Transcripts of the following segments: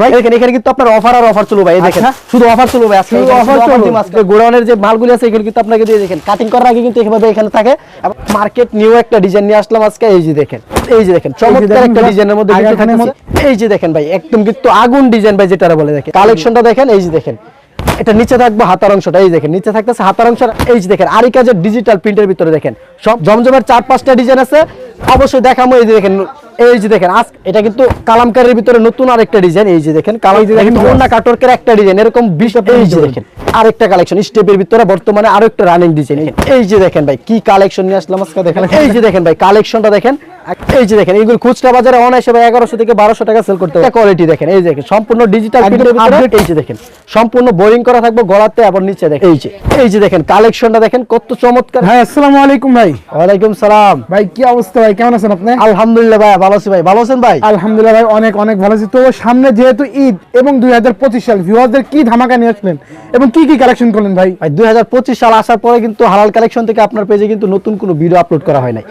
ভাই? দেখেন এখানে কিন্তু আপনার অফার আর অফার চলবে ভাই দেখেন। আচ্ছা। শুধু অফার ভাই আজকে আজকে গোডাউনের যে মালগুলো আছে কিন্তু আপনাকে দিয়ে দেখেন। কাটিং করার আগে কিন্তু এভাবে এখানে থাকে। মার্কেট নিউ একটা ডিজাইন নিয়ে আসলাম আজকে এই যে দেখেন এই যে দেখেন চমৎকার একটা ডিজাইনের মধ্যে। এই যে দেখেন ভাই একদম কিন্তু আগুন ডিজাইন ভাই যেটা বলে দেখেন। কালেকশনটা দেখেন এই যে দেখেন। এটা নিচে থাকবে হাতার অংশটা এই দেখেন নিচে থাকতেছে হাতার অংশ। এই যে দেখেন আরি কাজের ডিজিটাল প্রিন্টের ভিতরে দেখেন সব জমজমের চার পাঁচটা ডিজাইন আছে। অবশ্যই দেখামো এই যে দেখেন এই যে দেখেন আজ এটা কিন্তু কালামকারের ভিতরে নতুন আরেকটা ডিজাইন এই যে দেখেন কালাম দেখেন অন্য কাটরকের একটা ডিজাইন এরকম বিশ এই যে দেখেন আরেকটা কালেকশন স্টেপের ভিতরে বর্তমানে আরও একটা রানিং ডিজাইন এই যে দেখেন ভাই কি কালেকশন নিয়ে আসলাম আজকে দেখেন। এই যে দেখেন ভাই কালেকশনটা দেখেন এই যে দেখেন এইগুলো খুচরা বাজারে অনায়াসে ভাই এগারোশো থেকে বারোশো টাকা সেল করতে কোয়ালিটি দেখেন এই দেখেন সম্পূর্ণ ডিজিটাল। এই যে দেখেন সম্পূর্ণ বোরিং করা থাকবে গলাতে এবং নিচে দেখেন। এই যে। এই যে দেখেন কালেকশনটা দেখেন কত চমৎকার। ভাই আসসালামু আলাইকুম ভাই। ওয়ালাইকুম সালাম। ভাই কি অবস্থা ভাই? কেমন আছেন আপনি? আলহামদুলিল্লাহ ভাই ভালো আছি ভাই। ভালো আছেন ভাই? আলহামদুলিল্লাহ ভাই অনেক অনেক ভালো আছি। তো সামনে যেহেতু ঈদ এবং দুই হাজার পঁচিশ সাল ভিউয়ারদের কি ধামাকা নিয়ে আসলেন? এবং কি কি কালেকশন করলেন ভাই? ভাই দুই হাজার পঁচিশ সাল আসার পরে কিন্তু হালাল কালেকশন থেকে আপনার পেজে কিন্তু নতুন কোনো ভিডিও আপলোড করা হয় নাই।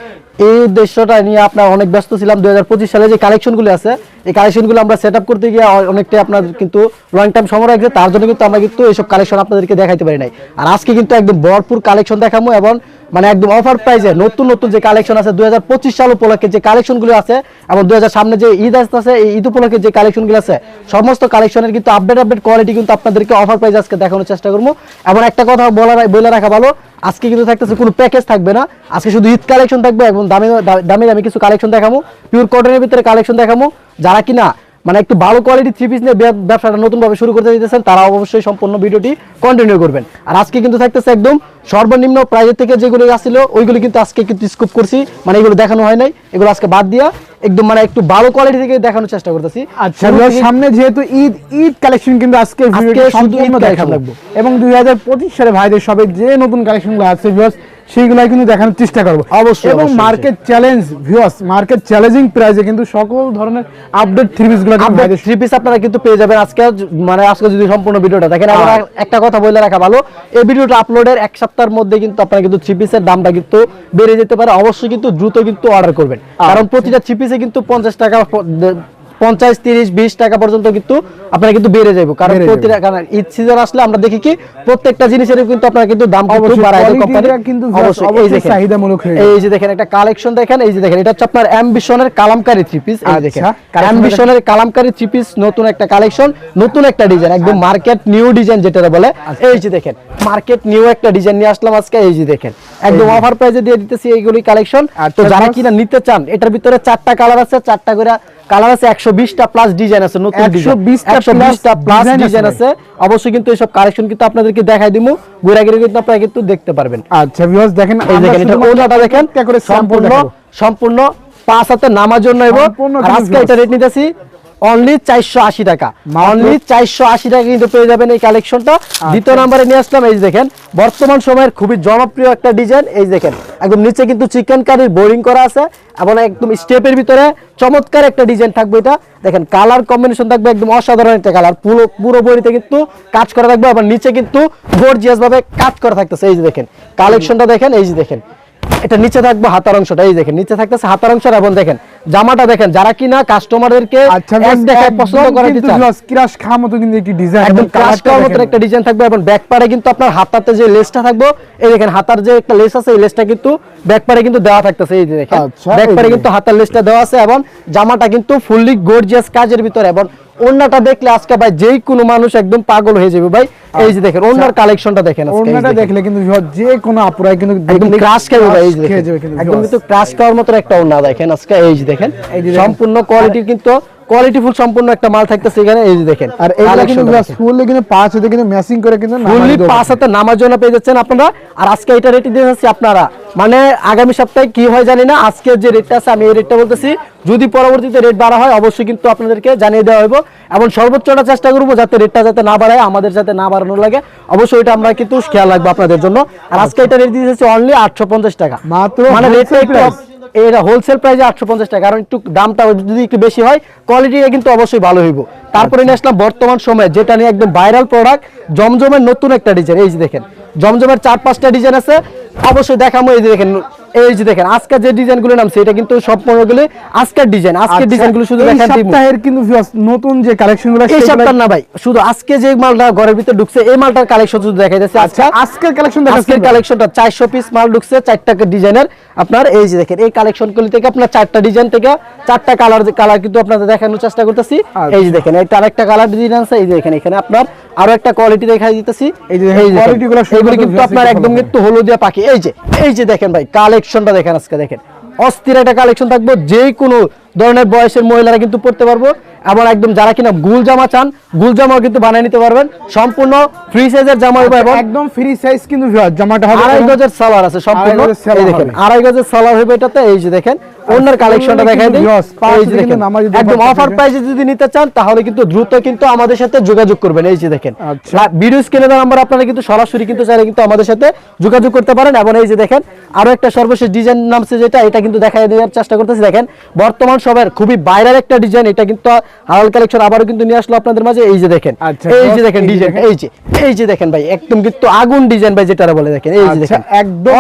এই উদ্দেশ্যটা নিয়ে আপনার অনেক ব্যস্ত ছিলাম। দুই সালে যে কালেকশনগুলো আছে, এই কালেকশনগুলো আমরা সেট করতে গিয়ে অনেকটাই আপনার কিন্তু লং টাইম সময় রাখছে তার জন্য কিন্তু আমরা কিন্তু এইসব কালেকশন আপনাদেরকে দেখাইতে পারি নাই। আর আজকে কিন্তু একদম ভরপুর কালেকশন দেখাবো এবং মানে একদম অফার প্রাইসে নতুন নতুন যে কালেকশন আছে, দুই হাজার পঁচিশ সাল উপলক্ষে যে কালেকশনগুলো আছে এবং দুই হাজার সামনে যে ঈদ আসতেছে এই ঈদ উপলক্ষে যে কালেকশনগুলো আছে, সমস্ত কালেকশনের কিন্তু আপডেট আপডেট কোয়ালিটি কিন্তু আপনাদেরকে অফার প্রাইস আজকে দেখানোর চেষ্টা করব এবং একটা কথা বলা বলে রাখা ভালো আজকে কিন্তু থাকতেছে কোনো প্যাকেজ থাকবে না। আজকে শুধু ঈদ কালেকশন থাকবে এবং দামি দামি দামি কিছু কালেকশন দেখাবো পিওর কটনের ভিতরে কালেকশন দেখাবো যারা কিনা মানে একটু ভালো কোয়ালিটি থ্রি পিস নিয়ে ব্যব- ব্যবসাটা নতুনভাবে শুরু করতে দিতেছেন তারা অবশ্যই সম্পূর্ণ ভিডিওটি কন্টিনিউ করবেন। আর আজকে কিন্তু থাকতেছে একদম সর্বনিম্ন প্রাইজের থেকে যেগুলো আসছিল ওইগুলো কিন্তু আজকে কিন্তু স্কুপ করছি মানে এগুলো দেখানো হয় নাই এগুলো আজকে বাদ দিয়া একদম মানে একটু ভালো কোয়ালিটি থেকে দেখানোর চেষ্টা করতেছি। আচ্ছা সামনে যেহেতু ঈদ ঈদ কালেকশন কিন্তু আজকে ভিডিওতে সম্পূর্ণ দেখাবো। এবং দুই হাজার পঁচিশ সালে ভাইদের সবে যে নতুন কালেকশনগুলো আছে ভিউয়ার্স সেইগুলাই কিন্তু দেখানোর চেষ্টা করব। অবশ্যই, এবং market challenge viewers market challenging প্রাইসে কিন্তু সকল ধরনের আপডেট থ্রি কিন্তু ভাইদের থ্রি পিস আপনারা কিন্তু পেয়ে যাবেন আজকে মানে আজকে যদি সম্পূর্ণ ভিডিওটা দেখেন এবং আর- একটা কথা বলে রাখা ভালো এই ভিডিওটা আপলোডের এক সপ্তাহের মধ্যে কিন্তু আপনারা কিন্তু থ্রি পিসের দামটা কিন্তু বেড়ে যেতে পারে। অবশ্যই কিন্তু দ্রুত কিন্তু অর্ডার করবেন। কারণ প্রতিটা থ্রি পিসে কিন্তু পঞ্চাশ টাকা পঞ্চাশ তিরিশ বিশ টাকা পর্যন্ত কিন্তু আপনারা কিন্তু বেড়ে যাবে কারণ প্রতিটা কারণ ঈদ সিজন আসলে আমরা দেখি কি প্রত্যেকটা জিনিসের কিন্তু আপনারা কিন্তু দাম কিন্তু বাড়ায় কোম্পানি কিন্তু অবশ্যই এই দেখেন। চাহিদামূলক এই যে দেখেন একটা কালেকশন দেখেন এই যে দেখেন এটা হচ্ছে আপনার অ্যাম্বিশনের কালামকারী থ্রি পিস এই দেখেন। আচ্ছা, অ্যাম্বিশনের কালামকারী থ্রি পিস নতুন একটা কালেকশন নতুন একটা ডিজাইন একদম মার্কেট নিউ ডিজাইন যেটা বলে। এই যে দেখেন মার্কেট নিউ একটা ডিজাইন নিয়ে আসলাম আজকে এই যে দেখেন। একদম অফার প্রাইসে দিয়ে দিতেছি এইগুলি কালেকশন তো যারা কিনা নিতে চান এটার ভিতরে চারটা কালার আছে চারটা করে কালার আছে একশো বিশটা প্লাস ডিজাইন আছে নতুন 120টা একশো plus বিশটা প্লাস ডিজাইন আছে। অবশ্যই কিন্তু এইসব কালেকশন কিন্তু আপনাদেরকে দেখাই দিব। ঘুরাঘুরি কিন্তু আপনারা কিন্তু দেখতে পারবেন। আচ্ছা ভিউয়ার্স দেখেন এই দেখেন এটা ওটা ওনাটা দেখেন কে করে সম্পূর্ণ সম্পূর্ণ পাঁচ হাতে নামার জন্য এবং আজকে এটা রেট নিতেছি। অনলি চারশো আশি টাকা। অনলি চারশো আশি টাকা কিন্তু পেয়ে যাবেন এই কালেকশনটা দ্বিতীয় নাম্বারে নিয়ে আসলাম এই দেখেন বর্তমান সময়ের খুবই জনপ্রিয় একটা ডিজাইন এই দেখেন একদম নিচে কিন্তু চিকেন কারির বোরিং করা আছে এবং একদম স্টেপের ভিতরে চমৎকার একটা ডিজাইন থাকবে এটা। দেখেন কালার কম্বিনেশন থাকবে একদম অসাধারণ একটা কালার পুরো পুরো বড়িতে কিন্তু কাজ করা থাকবে আবার নিচে কিন্তু গর্জিয়াস ভাবে কাজ করা থাকতেছে এই যে দেখেন। কালেকশনটা দেখেন এই যে দেখেন। এটা নিচে থাকবে হাতার অংশটা এই দেখেন নিচে থাকতেছে হাতার অংশ এবং দেখেন জামাটা দেখেন যারা কিনা কাস্টমারদেরকে আচ্ছা এক দেখায় পছন্দ করাতে চান। ক্রাশ খাওয়ার মতো কিন্তু একটি ডিজাইন একদম ক্রাশ করার মতো একটা ডিজাইন থাকবে এবং ব্যাক পারে কিন্তু আপনার হাতাতে যে লেসটা থাকবে এই দেখেন হাতার যে একটা লেস আছে এই লেসটা কিন্তু ব্যাক পারে কিন্তু দেওয়া থাকতেছে এই দেখেন। আচ্ছা, ব্যাক পারে কিন্তু হাতার লেসটা দেওয়া আছে এবং জামাটা কিন্তু ফুললি গর্জিয়াস কাজের ভিতরে এবং ওন্নাটা দেখলে আজকে ভাই যেই কোনো মানুষ একদম পাগল হয়ে যাবে ভাই। এই যে দেখেন ওন্নার কালেকশনটা দেখেন। দেখলে কিন্তু যে কোনো আপুরাই কিন্তু একদম ক্রাশ খাবে ভাই এই যে দেখেন। একদম কিন্তু ক্রাশ খাওয়ার মতো একটা ওন্না দেখেন আজকে এই যে দেখেন। সম্পূর্ণ কোয়ালিটির কিন্তু কোয়ালিটিফুল সম্পূর্ণ একটা মাল থাকতেছে এখানে এই যে দেখেন। আর এইগুলা কিন্তু Collectionটা ফুললি কিন্তু পাঁচ হাতে কিন্তু ম্যাচিং করে কিন্তু ফুললি পাঁচ হাতে নামার জন্য পেয়ে যাচ্ছেন আপনারা। আর আজকে এটা রেট দিয়ে যাচ্ছি আপনারা। মানে আগামী সপ্তাহে কি হয় জানি না আজকে যে রেটটা আছে আমি এই রেটটা বলতেছি যদি পরবর্তীতে রেট বাড়া হয় অবশ্যই কিন্তু আপনাদেরকে জানিয়ে দেওয়া হবে এবং সর্বোচ্চটা চেষ্টা করব যাতে রেটটা যাতে না বাড়ায় আমাদের যাতে না বাড়ানো লাগে। অবশ্যই এটা আমরা কিন্তু খেয়াল রাখব আপনাদের জন্য। আর আজকে এটা রেট দিয়ে যাচ্ছি অনলি আটশো পঞ্চাশ টাকা। মাত্র মানে রেটটা একটু এটা হোলসেল প্রাইসে আটশো পঞ্চাশ টাকা। কারণ একটু দামটা যদি একটু বেশি হয় কোয়ালিটি কিন্তু অবশ্যই ভালো হইব। তারপরে নিয়ে আসলাম বর্তমান সময়ে যেটা নিয়ে একদম ভাইরাল প্রোডাক্ট জমজমের নতুন একটা ডিজাইন এই যে দেখেন জমজমের চার পাঁচটা ডিজাইন আছে। অবশ্যই দেখাবো এই যে দেখেন এই যে দেখেন আজকে যে ডিজাইনগুলো নামছে এটা কিন্তু সব পণ্যগুলো আজকের ডিজাইন আজকের ডিজাইনগুলো শুধু আচ্ছা, দেখান দিব সপ্তাহের কিন্তু নতুন যে কালেকশনগুলো এই সপ্তাহ না ভাই শুধু আজকে যে মালটা ঘরের ভিতরে ঢুকছে এই মালটার কালেকশন শুধু দেখাই যাচ্ছে আচ্ছা আজকের কালেকশন আজকের কালেকশনটা চারশো পিস মাল ঢুকছে চারটা ডিজাইনের আপনার এই যে দেখেন এই কালেকশনগুলি থেকে আপনার চারটা ডিজাইন থেকে চারটা কালার কালার কিন্তু আপনাদের দেখানোর চেষ্টা করতেছি। আচ্ছা। এই যে দেখেন এটা আরেকটা কালার ডিজাইন আছে এই যে দেখেন এখানে আপনার আরও একটা কোয়ালিটি দেখাই দিতেছি। এই যে গুলো কিন্তু আপনার একদম। কিন্তু হলুদিয়া পাখি। এই যে এই যে দেখেন ভাই কালেকশনটা দেখেন আজকে দেখেন। অস্থির একটা কালেকশন থাকব যে কোনো ধরনের বয়সের মহিলারা কিন্তু পড়তে পারব। এবং একদম যারা কিনা গুল জামা চান গুল জামাও কিন্তু বানিয়ে নিতে পারবেন। সম্পূর্ণ ফ্রি সাইজের জামা হবে এবং একদম ফ্রি সাইজ কিন্তু জামাটা হবে আড়াই গজের সালোয়ার আছে সম্পূর্ণ। দেখেন আড়াই গজের সালোয়ার হবে এটাতে এই যে দেখেন। অন্যের কালেকশনটা দেখাই দিই। এই যে দেখেন একদম অফার প্রাইসে যদি নিতে চান তাহলে কিন্তু দ্রুত কিন্তু আমাদের সাথে যোগাযোগ করবেন। এই যে দেখেন। ভিডিও স্ক্রিনে নাম্বার আপনারা কিন্তু সরাসরি কিন্তু চাইলে কিন্তু আমাদের সাথে যোগাযোগ করতে পারেন। এবং এই যে দেখেন আরও একটা সর্বশেষ ডিজাইন নামছে যেটা এটা কিন্তু দেখাই দেওয়ার চেষ্টা করতেছি। দেখেন বর্তমান সবার খুবই বাইরের একটা ডিজাইন এটা কিন্তু হালাল কালেকশন আবারও কিন্তু নিয়ে আসলো আপনাদের মাঝে। এই যে দেখেন আচ্ছা, এই যে দেখেন ডিজাইন এই যে এই যে দেখেন ভাই একদম কিন্তু আগুন ডিজাইন ভাই যেটা বলে দেখেন। এই যে আচ্ছা, দেখেন একদম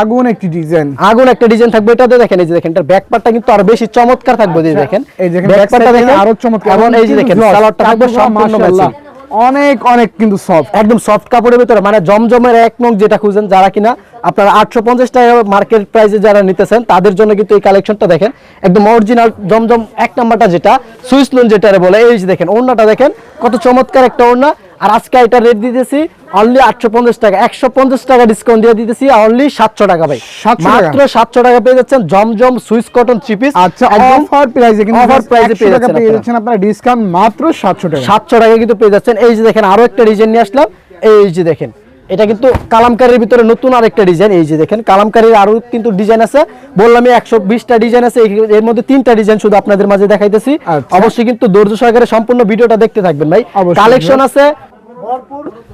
আগুন একটি ডিজাইন আগুন একটা ডিজাইন থাকবে এটাতে দেখেন এই যে দেখেন এটার ব্যাক পার্টটা কিন্তু আরও বেশি চমৎকার থাকবে এই আচ্ছা, দেখেন। এই দেখেন ব্যাক পার্টটা দেখেন আরও চমৎকার। এবং এই যে দেখেন কালারটা থাকবে সম্পূর্ণ ম্যাচিং অনেক অনেক কিন্তু সফট একদম সফট কাপড়ের ভিতরে মানে জমজমের এক নং যেটা খুঁজেন যারা কিনা আপনারা আটশো পঞ্চাশ টাকা মার্কেট প্রাইসে যারা নিতেছেন তাদের জন্য কিন্তু এই কালেকশনটা দেখেন একদম অরিজিনাল জমজম এক নাম্বারটা যেটা সুইস লোন যেটা বলে এই যে দেখেন ওড়নাটা দেখেন কত চমৎকার একটা ওড়না। আর আজকে এটা রেট দিতেছি অনলি আটশো পঞ্চাশ টাকা একশো পঞ্চাশ টাকা ডিসকাউন্ট দিয়ে দিতেছি অনলি সাতশো টাকা ভাই। মাত্র সাতশো টাকা পেয়ে যাচ্ছেন জমজম সুইস কটন চিপিস পিস আচ্ছা অফার প্রাইসে কিন্তু offer price এ 100 পেয়ে টাকা যাচ্ছেন পেয়ে যাচ্ছেন আপনারা ডিসকাউন্ট মাত্র 700 টাকা। সাতশো টাকা কিন্তু পেয়ে যাচ্ছেন। এই যে দেখেন আরও একটা ডিজাইন নিয়ে আসলাম। এই যে দেখেন এটা কিন্তু কালামকারীর ভিতরে নতুন আরেকটা ডিজাইন এই যে দেখেন কালামকারীর আরও কিন্তু ডিজাইন আছে। বললাম একশো বিশটা ডিজাইন আছে এর মধ্যে তিনটা ডিজাইন শুধু আপনাদের মাঝে দেখাইতেছি। আচ্ছা। অবশ্যই কিন্তু ধৈর্য সহকারে সম্পূর্ণ ভিডিওটা দেখতে থাকবেন ভাই। কালেকশন আছে।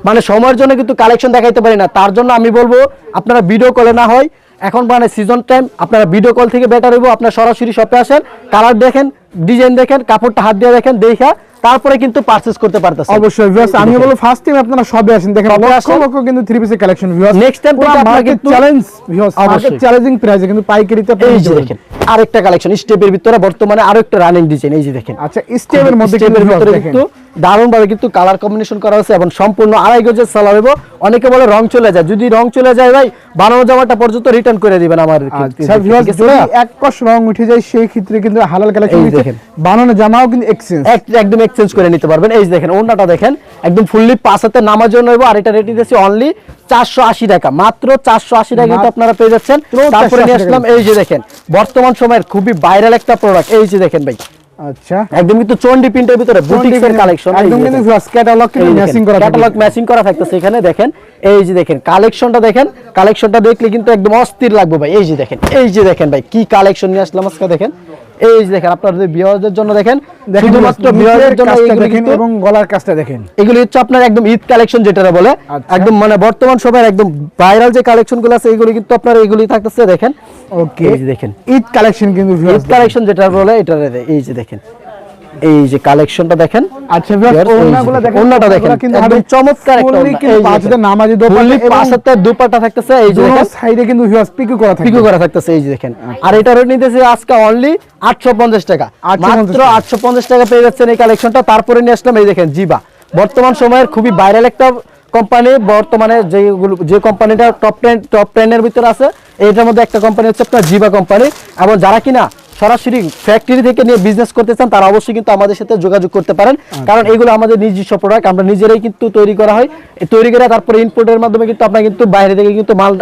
মানে সময়ের জন্য কিন্তু কালেকশন দেখাইতে পারি না তার জন্য আমি বলব আপনারা ভিডিও কলে না হয়। এখন মানে সিজন টাইম আপনারা ভিডিও কল থেকে বেটার হইব আপনারা সরাসরি শপে আসেন কালার দেখেন ডিজাইন দেখেন কাপড়টা হাত দিয়ে দেখেন দেখা তারপরে কিন্তু পারচেজ করতে পারতেছেন। অবশ্যই ভিউয়ার্স আমি বলব ফার্স্ট টাইম আপনারা সবে আসেন। দেখেন লক্ষ লক্ষ কিন্তু থ্রি পিসের কালেকশন ভিউয়ার্স নেক্সট টাইম পুরো market challenge viewers market challenging প্রাইসে কিন্তু পাইকারিতে এই যে দেখেন আরেকটা কালেকশন স্টেপের ভিতরে বর্তমানে আরও একটা রানিং ডিজাইন এই যে দেখেন। আচ্ছা স্টেপের মধ্যে কিন্তু ভিতরে দেখেন। কিন্তু দারুণ ভাবে কিন্তু কালার কম্বিনেশন করা হয়েছে এবং সম্পূর্ণ আড়াই গজের সালোয়ার হইব। অনেকে বলে রং চলে যায়। যদি রং চলে যায় ভাই বানানো জামাটা পর্যন্ত রিটার্ন করে দিবেন আমার আচ্ছা এক কষ রং উঠে যায় সেই ক্ষেত্রে কিন্তু হালাল কালেকশন এই দেখেন। বানানো জামাও কিন্তু এক্সচেঞ্জ একদম এক্সচেঞ্জ করে নিতে পারবেন। এই যে দেখেন ওড়নাটা দেখেন একদম ফুললি পাঁচ হাতে নামার জন্য হইব। আর এটা রেট দিতেছি অনলি চারশো আশি টাকা। মাত্র চারশো আশি টাকা কিন্তু আপনারা পেয়ে যাচ্ছেন। তারপরে নিয়ে আসলাম এই যে দেখেন বর্তমান সময়ের খুবই ভাইরাল একটা প্রোডাক্ট এই যে দেখেন ভাই আচ্ছা। একদম কিন্তু চন্ডি প্রিন্টের ভিতরে বুটিক্স কালেকশন একদম কিন্তু ক্যাটালগ ম্যাচিং করা ক্যাটালগ ম্যাচিং করা থাকতেছে এখানে দেখেন। এই যে দেখেন কালেকশনটা দেখেন কালেকশনটা দেখলে কিন্তু একদম অস্থির লাগবে ভাই। এই যে দেখেন এই যে দেখেন ভাই কি কালেকশন নিয়ে আসলাম আজকে দেখেন। এই যে দেখেন আপনাদের বিয়ারদের জন্য দেখেন দেখেন শুধুমাত্র বিয়ারদের জন্য দেখেন এবং গলার কাজটা দেখেন। এগুলি হচ্ছে আপনার একদম ঈদ কালেকশন যেটা বলে। আচ্ছা। একদম মানে বর্তমান সময়ের একদম ভাইরাল যে কালেকশনগুলো আছে এগুলি কিন্তু আপনার এগুলি থাকতেছে দেখেন। ওকে এই যে দেখেন। ঈদ কালেকশন কিন্তু ঈদ কালেকশন যেটা বলে এটা এই যে দেখেন। এই যে কালেকশনটা দেখেন। আচ্ছা এই দেখেন। ওড়নাটা দেখেন। কিন্তু একদম চমৎকার একটা। নামাজি দোপাট্টা Fully এবং পাঁচ হাতে দুপাট্টা থাকতেছে। এই যে দেখেন। সাইডে কিন্তু ভিউয়ার্স পিকু করা থাকে পিকো করা থাকতেছে। এই যে দেখেন। আর এটা রেট নিতেছে আজকে অনলি আটশো পঞ্চাশ টাকা। মাত্র আটশো পঞ্চাশ টাকা পেয়ে যাচ্ছেন এই কালেকশনটা তারপরে নিয়ে আসলাম এই দেখেন জিবা। বর্তমান সময়ের খুবই ভাইরাল একটা কোম্পানি বর্তমানে যেগুলো যে কোম্পানিটা টপ টেন টপ টেনের ভিতরে আছে এইটার মধ্যে একটা কোম্পানি হচ্ছে আপনার জিবা কোম্পানি এবং যারা কিনা সরাসরি ফ্যাক্টরি থেকে নিয়ে বিজনেস করতে চান তারা অবশ্যই কিন্তু আমাদের সাথে যোগাযোগ করতে পারেন। কারণ এগুলো আমাদের নিজস্ব প্রোডাক্ট আমরা নিজেরাই কিন্তু তৈরি করা হয়। তৈরি করে তারপরে ইনপুটের মাধ্যমে কিন্তু আপনার কিন্তু বাইরে থেকে কিন্তু মাল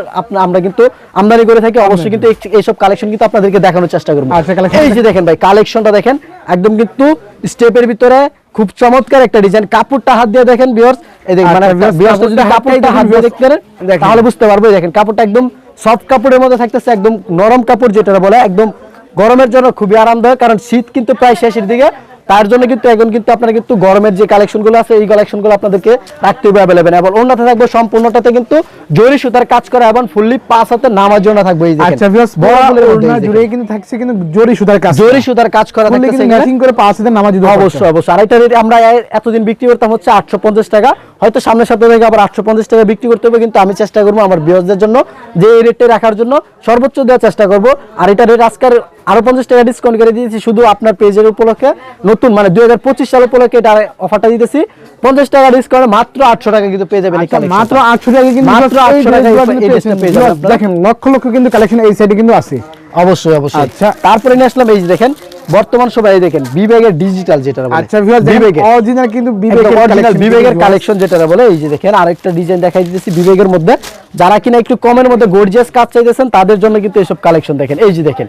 আমরা কিন্তু আমদানি করে থাকি। অবশ্যই কিন্তু এই- এইসব কালেকশন কিন্তু আপনাদেরকে দেখানোর চেষ্টা করব। আচ্ছা, এই যে দেখেন ভাই কালেকশনটা দেখেন একদম কিন্তু স্টেপের ভিতরে খুব চমৎকার একটা ডিজাইন কাপড়টা হাত দিয়ে দেখেন বিয়ার্স এই দেখেন মানে আচ্ছা, viewers, viewers যদি কাপড়টা হাত দিয়ে দেখতে পারেন তাহলে বুঝতে পারব দেখেন কাপড়টা একদম সফট কাপড়ের মধ্যে থাকতেছে একদম নরম কাপড় যেটা বলে একদম গরমের জন্য খুবই আরামদায়ক কারণ শীত কিন্তু প্রায় শেষের দিকে তার জন্য কিন্তু এখন কিন্তু আপনারা কিন্তু গরমের যে কালেকশনগুলো আছে এই কালেকশনগুলো আপনাদেরকে রাখতে হবে অ্যাভেলেবেল এবং অন্যটা থাকবে সম্পূর্ণটাতে কিন্তু জরি সুতার কাজ করা এবং ফুললি পাঁচ হাতে নামার জন্য থাকবে এই আচ্ছা ভিউয়ার্স বড় বড় ওড়না জুড়ে কিন্তু থাকছে কিন্তু জরি সুতার কাজ জরি সুতার কাজ করা থাকতেছে ম্যাচিং করে পাঁচ হাতে নামাজ দিতে অবশ্যই অবশ্যই। আর এটা আমরা এতদিন বিক্রি করতাম হচ্ছে আটশো পঞ্চাশ টাকা। হয়তো সামনের সপ্তাহ থেকে আবার আটশো পঞ্চাশ টাকা বিক্রি করতে হবে কিন্তু আমি চেষ্টা করব আমার বিয়সদের জন্য যে এই রেটে রাখার জন্য সর্বোচ্চ দেওয়ার চেষ্টা করব। আর এটা রেট আজকের আরও পঞ্চাশ টাকা ডিসকাউন্ট করে দিয়েছি শুধু আপনার পেজের উপলক্ষে নতুন মানে দুই হাজার পঁচিশ সাল উপলক্ষে এটা অফারটা দিতেছি পঞ্চাশ টাকা ডিসকাউন্ট মাত্র আটশো টাকা কিন্তু পেয়ে যাবেন আচ্ছা, মাত্র আটশো টাকা কিন্তু মাত্র আটশো 800 টাকায় ড্রেসগুলো এই কিন্তু ড্রেসটা পেয়েছেন। পেয়ে যাবেন ভিউয়ার্স, আপনারা। দেখেন লক্ষ লক্ষ কিন্তু কালেকশন এই সাইডে কিন্তু আছে অবশ্যই অবশ্যই আচ্ছা। তারপরে নিয়ে আসলাম এই দেখেন বর্তমান সময় দেখেন বিবেগের ডিজিটাল যেটা আচ্ছা বিবেকের। অরিজিনাল কিন্তু বিবেকের বিবেকের অরিজিনাল বিবেকের কালেকশন যেটা বলে এই যে দেখেন আরেকটা ডিজাইন দেখাই দিতেছি বিবেকের মধ্যে। যারা কিনা একটু কমের মধ্যে গর্জিয়াস কাজ চাইতেছেন তাদের জন্য কিন্তু এইসব কালেকশন দেখেন। এই যে দেখেন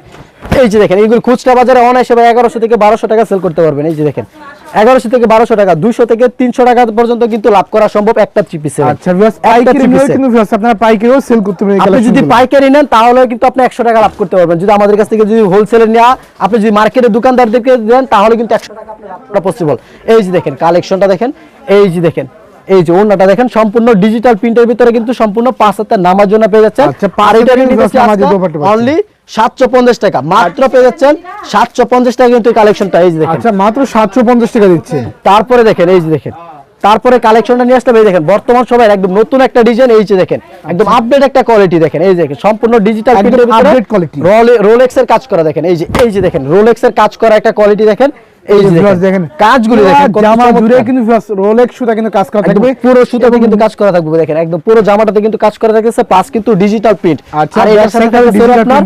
এই যে দেখেন এইগুলো খুচরা বাজারে অনেক ভাই এগারোশো থেকে বারোশো টাকা সেল করতে পারবেন। এই যে দেখেন এগারোশো থেকে বারোশো টাকা দুইশো থেকে তিনশো টাকা পর্যন্ত কিন্তু লাভ করা সম্ভব একটা থ্রি পিসে আচ্ছা ভিউয়ার্স পাইকারি নিয়ে কিন্তু ভিউয়ার্স আপনারা পাইকারিও সেল করতে পারেন আপনি যদি পাইকারি নেন তাহলে কিন্তু আপনি একশো টাকা লাভ করতে পারবেন। যদি আমাদের কাছ থেকে যদি হোলসেলে নেওয়া আপনি যদি মার্কেটের দোকানদারদেরকে দেন তাহলে কিন্তু একশো টাকা আপনি পসিবল এই যে দেখেন কালেকশনটা দেখেন এই যে দেখেন এই যে ওনাটা দেখেন সম্পূর্ণ ডিজিটাল প্রিন্টের ভিতরে কিন্তু সম্পূর্ণ পাঁচ হাজার নামার জন্য পেয়ে আচ্ছা, আর এটা পাচ্ছেন। অনলি সাতশো পঞ্চাশ টাকা। মাত্র পেয়ে যাচ্ছেন সাতশো পঞ্চাশ টাকা কিন্তু কালেকশনটা এই যে দেখেন। আচ্ছা মাত্র সাতশো পঞ্চাশ টাকা দিচ্ছে। তারপরে দেখেন এই যে দেখেন। তারপরে কালেকশনটা নিয়ে আসতে এই দেখেন বর্তমান সময়ের একদম নতুন একটা ডিজাইন এই যে দেখেন একদম আপডেট একটা কোয়ালিটি দেখেন এই দেখেন সম্পূর্ণ ডিজিটাল update quality। রোলেক্স এর কাজ করা দেখেন এই যে এই যে দেখেন রোলেক্স এর কাজ করা একটা কোয়ালিটি দেখেন এই দেখেন দেখেন দেখেন জামা জুড়ে কিন্তু রোলেক্স সুতা কিন্তু কাজ করা থাকবে। পুরো সুতাতে কিন্তু কাজ করা থাকবে দেখেন একদম পুরো জামাটাতে কিন্তু কাজ করা প্লাস কিন্তু ডিজিটাল প্রিন্ট আচ্ছা, আর সাথে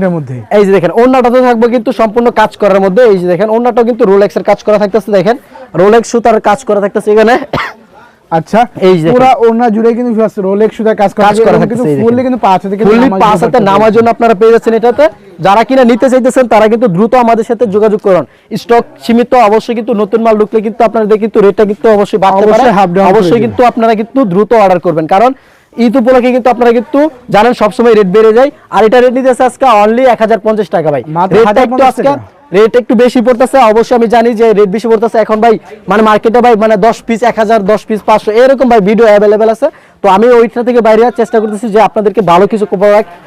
এর মধ্যে। এই যে দেখেন ওন্নাটাতে থাকবে কিন্তু সম্পূর্ণ কাজ করার মধ্যে এই যে দেখেন ওন্নাটাও কিন্তু রোলেক্স এর কাজ করা থাকতেছে দেখেন রোলেক্স সুতার কাজ করা থাকতেছে এখানে। আচ্ছা এই যে পুরো ওড়না জুড়ে কিন্তু রোলেক্স সুতা কাজ করা কিন্তু ফুললি কিন্তু পাঁচ ফুললি পাঁচ হাতে নামার জন্য আপনারা পেয়ে যাচ্ছেন এটাতে। যারা কিনা নিতে চাইতেছেন তারা কিন্তু দ্রুত আমাদের সাথে যোগাযোগ করুন। স্টক সীমিত অবশ্যই কিন্তু নতুন মাল ঢুকলে কিন্তু আপনাদের কিন্তু রেটটা কিন্তু অবশ্যই বাড়তে পারে। অবশ্যই। কিন্তু আপনারা কিন্তু দ্রুত অর্ডার করবেন। কারণ ঈদ উপলক্ষে কিন্তু আপনারা কিন্তু জানেন সবসময় রেট বেড়ে যায়। আর এটা রেট নিতেছে আজকে অনলি এক হাজার পঞ্চাশ টাকা ভাই। রেটটা একটু আজকে। রেট একটু বেশি পড়তেছে, অবশ্যই আমি জানি যে রেট বেশি পড়তেছে। এখন ভাই মানে মার্কেটে ভাই মানে দশ পিস এক হাজার, দশ পিস পাঁচশো, এরকম ভাই ভিডিও অ্যাভেলেবেল আছে। তো আমি ওইটা থেকে বাইরে চেষ্টা করতেছি যে আপনাদেরকে ভালো কিছু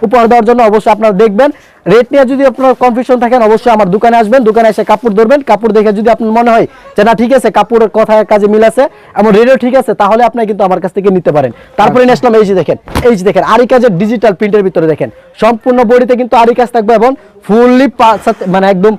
উপহার দেওয়ার জন্য অবশ্যই আপনারা দেখবেন। রেট নিয়ে যদি আপনার কনফিউশন থাকেন, অবশ্যই আমার দোকানে আসবেন। দোকানে এসে কাপড় ধরবেন। কাপড় দেখে যদি আপনার মনে হয় যে না, ঠিক আছে, কাপড়ের কথা, কাজে মিল আছে এমন রেটও ঠিক আছে, তাহলে আপনি কিন্তু আমার কাছ থেকে নিতে পারেন। তারপরে নিয়ে আসলাম এই যে দেখেন, এই যে দেখেন আরি কাজের ডিজিটাল প্রিন্টের ভিতরে দেখেন। সম্পূর্ণ বডিতে কিন্তু আরি কাজ থাকবে এবং ফুললি মানে একদম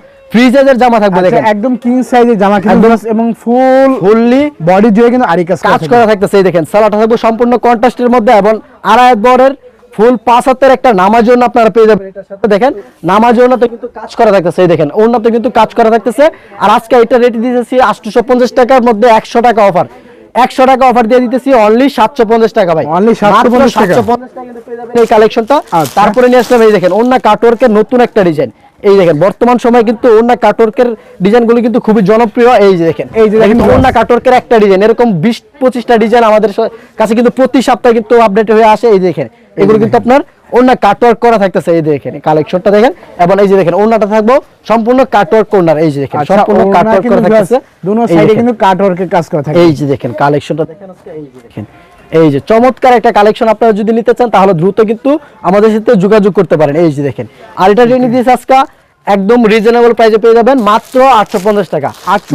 জামা থাকবে আচ্ছা, দেখেন। একদম কিং সাইজের জামা কিন্তু এবং ফুল ফুললি বডি জুড়ে কিন্তু আরি কাজ করা কাজ করা থাকতেছে এই দেখেন সালাটা থাকবে সম্পূর্ণ কন্ট্রাস্টের মধ্যে এবং আড়াই বরের ফুল পাঁচ হাতের একটা নামাজ জন্য আপনারা পেয়ে যাবেন। এটার সাথে দেখেন নামাজ জন্যতে কিন্তু কাজ করা থাকতেছে এই দেখেন ওনাতে কিন্তু কাজ করা থাকতেছে। আর আজকে এটা রেট দিতেছি আটশোশো পঞ্চাশ টাকার মধ্যে একশো টাকা অফার একশো টাকা অফার দিয়ে দিতেছি অনলি সাতশো পঞ্চাশ টাকা ভাই। 750 টাকা। 750 টাকা এই কালেকশনটা আচ্ছা। তারপরে নিয়ে আসলাম এই দেখেন অন্য কাটওয়ার্কের নতুন একটা ডিজাইন এই দেখেন বর্তমান সময় কিন্তু অন্য কাটওয়ার্কের ডিজাইনগুলো কিন্তু খুবই জনপ্রিয়। এই যে দেখেন এই যে দেখেন অন্য কাটওয়ার্কের একটা ডিজাইন এরকম বিশ পঁচিশটা ডিজাইন আমাদের কাছে কিন্তু প্রতি সপ্তাহে কিন্তু আপডেট হয়ে আসে। এই দেখেন এগুলো কিন্তু আপনার অন্য কাটওয়ার্ক করা থাকতেছে। এই দেখেন কালেকশনটা দেখেন এবং এই যে দেখেন অন্যটা থাকব সম্পূর্ণ কাটওয়ার্ক কর্নার এই যে দেখেন আচ্ছা, সম্পূর্ণ কাটওয়ার্ক করা থাকতেছে। দুনো সাইডে কিন্তু কাট ওয়ার্কের কাজ করা থাকে। এই যে দেখেন কালেকশনটা দেখেন আজকে এই যে দেখেন। এই যে চমৎকার একটা কালেকশন আপনারা যদি নিতে চান তাহলে দ্রুত কিন্তু আমাদের সাথে যোগাযোগ করতে পারেন। এই যে দেখেন আর এটা রেনি দিয়েছে আজকে একদম রিজনেবল প্রাইসে পেয়ে যাবেন মাত্র আটশো পঞ্চাশ টাকা।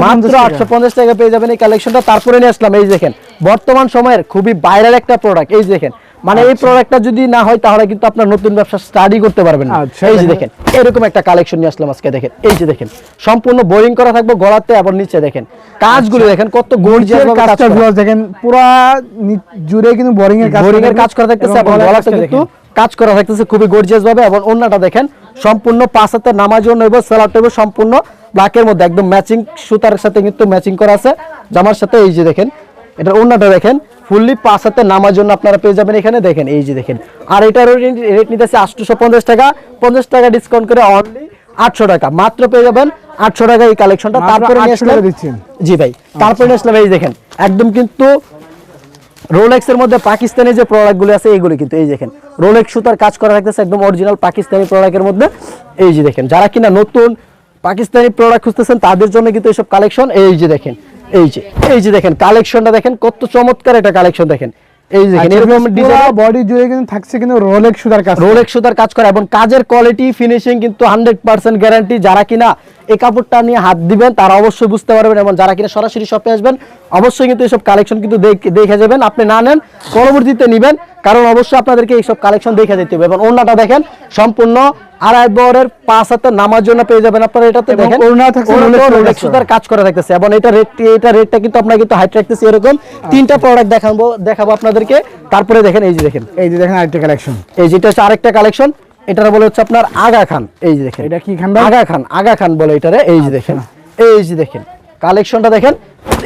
মাত্র আটশো পঞ্চাশ টাকা পেয়ে যাবেন এই কালেকশনটা তারপরে নিয়ে আসলাম এই দেখেন বর্তমান সময়ের খুবই বাইরের একটা প্রোডাক্ট এই যে দেখেন মানে এই প্রোডাক্টটা যদি না হয় তাহলে কিন্তু আপনার নতুন ব্যবসা স্টাডি করতে পারবেন না। আচ্ছা, এই যে দেখেন। এরকম একটা কালেকশন নিয়ে আসলাম আজকে দেখেন। এই যে দেখেন সম্পূর্ণ বোরিং করা থাকবে গলাতে এবং নিচে দেখেন। কাজগুলো দেখেন কত গর্জিয়াস কাজটা viewers দেখেন পুরা জুড়ে কিন্তু বোরিং এর কাজ বোরিং এর কাজ করা থাকতেছে এবং এবং গলাতে কিন্তু কাজ করা থাকতেছে খুবই গর্জিয়াস ভাবে এবং অন্যটা দেখেন সম্পূর্ণ পাঁচ হাতের নামাজ নেব সেলার নেব সম্পূর্ণ ব্ল্যাকের মধ্যে একদম ম্যাচিং সুতার সাথে কিন্তু ম্যাচিং করা আছে। জামার সাথে এই যে দেখেন এটা অন্যটা দেখেন ফুললি পাঁচ হাতের নামার জন্য আপনারা পেয়ে যাবেন এখানে। দেখেন এই যে দেখেন আর এটার রেট নিতেছে আটশোশো পঞ্চাশ টাকা। পঞ্চাশ টাকা ডিসকাউন্ট করে অনলি আটশো টাকা। মাত্র পেয়ে যাবেন আটশো টাকা এই কালেকশনটা তারপরে নিয়ে 800 টাকা আসলাম দিচ্ছেন। জি ভাই তারপরে নিয়ে আসলাম এই দেখেন একদম কিন্তু রোলেক্স এর মধ্যে পাকিস্তানি যে প্রোডাক্টগুলো আছে এইগুলো কিন্তু এই দেখেন রোলেক্স সুতার কাজ করা থাকতেছে একদম অরিজিনাল পাকিস্তানি প্রোডাক্টের মধ্যে। এই যে দেখেন যারা কিনা নতুন পাকিস্তানি প্রোডাক্ট খুঁজতেছেন তাদের জন্য কিন্তু এইসব কালেকশন এই যে দেখেন এই যে এই যে দেখেন কালেকশনটা দেখেন কত চমৎকার একটা কালেকশন দেখেন। এই যে এরকম ডিজাইন বডি জুড়ে কিন্তু থাকছে কিন্তু রোলেক্স সুতার কাজ রোলেক্স সুতার কাজ করে এবং কাজের কোয়ালিটি ফিনিশিং কিন্তু হান্ড্রেড পার্সেন্ট গ্যারান্টি যারা কিনা এই কাপড়টা নিয়ে হাত দিবেন তারা অবশ্যই বুঝতে পারবেন এবং যারা কিনা সরাসরি শপে আসবেন অবশ্যই কিন্তু কালেকশন কিন্তু দেখে যাবেন। আপনি না নেন পরবর্তীতে নেবেন। কারণ অবশ্যই আপনাদেরকে এইসব কালেকশন দেখে যেতে হবে। এবং ওনাটা দেখেন সম্পূর্ণ আড়াই বরের পাঁচ হাতে নামার জন্য পেয়ে যাবেন আপনারা এটাতে দেখেন। সুতার কাজ করা থাকতেছে। এবং এটা রেট এটা রেটটা কিন্তু আমরা কিন্তু হাইট রাখতেছি এরকম। তিনটা প্রোডাক্ট দেখাবো দেখাবো আপনাদেরকে। তারপরে দেখেন এই যে দেখেন। এই যে দেখেন আরেকটা কালেকশন এই যেটা হচ্ছে আরেকটা কালেকশন এটার বলে হচ্ছে আপনার আগা খান। এই যে দেখেন। এটা কি খান আগা খান আগা খান বলে এটারে। এই যে দেখেন। এই যে দেখেন। কালেকশনটা দেখেন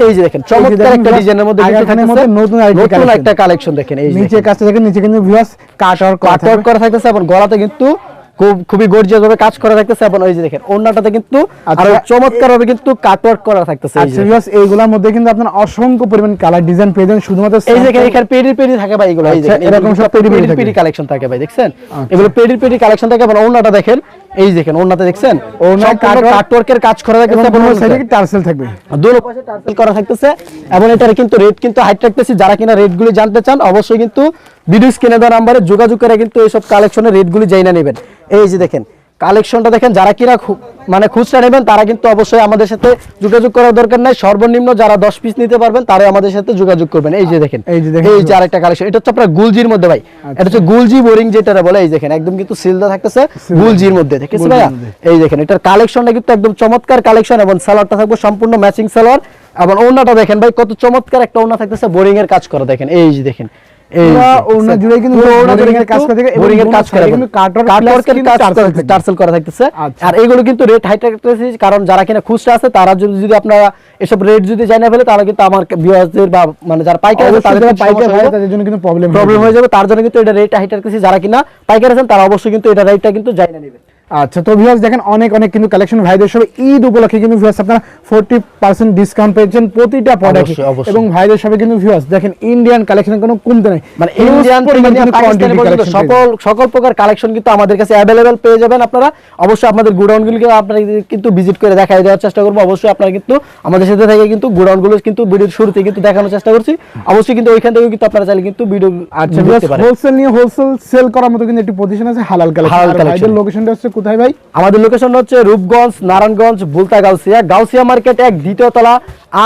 এই যে দেখেন চমৎকার একটা ডিজাইনের মধ্যে কিন্তু থাকতেছে নতুন নতুন একটা কালেকশন দেখেন এই নিচে কাজটা দেখেন নিচে কিন্তু ভিউয়ার্স কাট আর কাট করা থাকতেছে এবং গলাতে কিন্তু খুব খুবই গর্জিয়াস ভাবে কাজ করা থাকতেছে এবং এই যে দেখেন ওন্নাটাতে কিন্তু আচ্ছা। আরও চমৎকার ভাবে কিন্তু কাট ওয়ার্ক করা থাকতেছে আচ্ছা এইগুলোর মধ্যে কিন্তু আপনার অসংখ্য পরিমাণ কালার ডিজাইন পেয়ে যাবেন শুধুমাত্র এই যে এখানে পেডি পেডি থাকে ভাই এগুলো এই যে আচ্ছা, এরকম সব পেডি। পেডি কালেকশন থাকে। ভাই দেখছেন? এগুলো পেডি পেডি কালেকশন থাকে এবং ওন্নাটা দেখেন এই দেখেন ওনাতে দেখছেন? ওড়নায় কাট cut work- কাজ করা থাকতেছে কি টার্সেল থাকবে। দুনো পাশে টার্সেল করা থাকতেছে এবং এটার কিন্তু রেট কিন্তু হাই রাখতেছি যারা কিনা রেটগুলি জানতে চান অবশ্যই কিন্তু ভিডিও স্ক্রিনে দেওয়া নাম্বারে যোগাযোগ করে কিন্তু এইসব কালেকশনের রেটগুলি যাই না নেবেন। এই যে দেখেন কালেকশনটা দেখেন যারা কিনা মানে খুচরা নেবেন তারা কিন্তু অবশ্যই আমাদের সাথে যোগাযোগ করার দরকার নাই। সর্বনিম্ন যারা দশ পিস নিতে পারবেন তারা আমাদের সাথে যোগাযোগ করবেন। এই যে দেখেন এই যে দেখেন। এই যে আরেকটা কালেকশন এটা হচ্ছে আপনার গুলজির মধ্যে ভাই। এটা হচ্ছে গুলজি বোরিং যেটা বলে এই দেখেন একদম কিন্তু সিলদা থাকতেছে গুলজির মধ্যে দেখেছে ভাইয়া? এই দেখেন এটার কালেকশনটা কিন্তু একদম চমৎকার কালেকশন এবং সালোয়ারটা থাকবে সম্পূর্ণ ম্যাচিং সালোয়ার এবং ওড়নাটা দেখেন ভাই কত চমৎকার একটা ওড়না থাকতেছে বোরিং এর কাজ করা দেখেন এই যে দেখেন। জুড়ে কিন্তু জুড়ে কাজ করা থাকে এর কাজ করা কিন্তু কাজ। টার্সেল করা থাকতেছে। আর এগুলো কিন্তু রেট কারণ যারা কিনা খুচরা আছে তারা যদি যদি আপনারা এসব রেট যদি জানা ফেলে তারা কিন্তু আমার ভিউয়ারদের বা মানে যারা পাইকারি আছে তাদের পাইকার হয় তাদের জন্য কিন্তু প্রবলেম প্রবলেম হয়ে যাবে। তার জন্য কিন্তু এটা রেটটা হাইট রাখতেছি যারা কিনা পাইকার আছেন তারা অবশ্যই কিন্তু এটা রেটটা কিন্তু জানা নেবে। আচ্ছা তো ভিউয়ার্স দেখেন অনেক অনেক কিন্তু কালেকশন ভাইদের সবে ঈদ উপলক্ষে কিন্তু ভিউয়ার্স আপনারা 40% ডিসকাউন্ট পেয়েছেন প্রতিটা প্রোডাক্টে। এবং ভাইদের সবে কিন্তু ভিউয়ার্স দেখেন ইন্ডিয়ান কালেকশন কোনো কমতে নাই। মানে ইন্ডিয়ান পাকিস্তানি পর্যন্ত সকল সকল প্রকার কালেকশন কিন্তু আমাদের কাছে অ্যাভেলেবেল পেয়ে যাবেন আপনারা। অবশ্যই আপনাদের গোডাউনগুলিকে আপনারা কিন্তু ভিজিট করে দেখাই দেওয়ার চেষ্টা করব। অবশ্যই আপনারা কিন্তু আমাদের সাথে থেকে কিন্তু গোডাউনগুলো কিন্তু ভিডিও শুরুতে কিন্তু দেখানোর চেষ্টা করছি। অবশ্যই কিন্তু ওইখান থেকে কিন্তু আপনারা চাইলে কিন্তু ভিডিও আচ্ছা হোলসেল নিয়ে হোলসেল সেল করার মতো কিন্তু একটি প্রতিষ্ঠান আছে হালাল কালেকশন হালাল হালাল কালেকশন লোকেশনটা হচ্ছে কোথায় ভাই? আমাদের লোকেশন হচ্ছে রূপগঞ্জ, নারায়ণগঞ্জ বুলতা গাউসিয়া। গাউসিয়া মার্কেট এক, দ্বিতীয় তলা,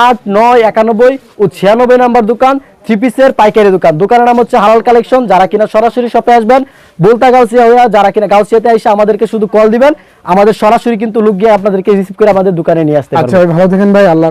আট, নয়, একানব্বই ও ছিয়ানব্বই নাম্বার দোকান থ্রি পিসের পাইকারি দোকান। দোকানের নাম হচ্ছে হালাল কালেকশন যারা কিনা সরাসরি শপে আসবেন বলতা গাউসিয়া হইয়া যারা কিনা গাউসিয়াতে এসে আমাদেরকে শুধু কল দিবেন। আমাদের সরাসরি কিন্তু লুক গিয়ে আপনাদেরকে রিসিভ করে আমাদের দোকানে নিয়ে আসতে আচ্ছা ভালো থাকেন ভাই, আল্লাহ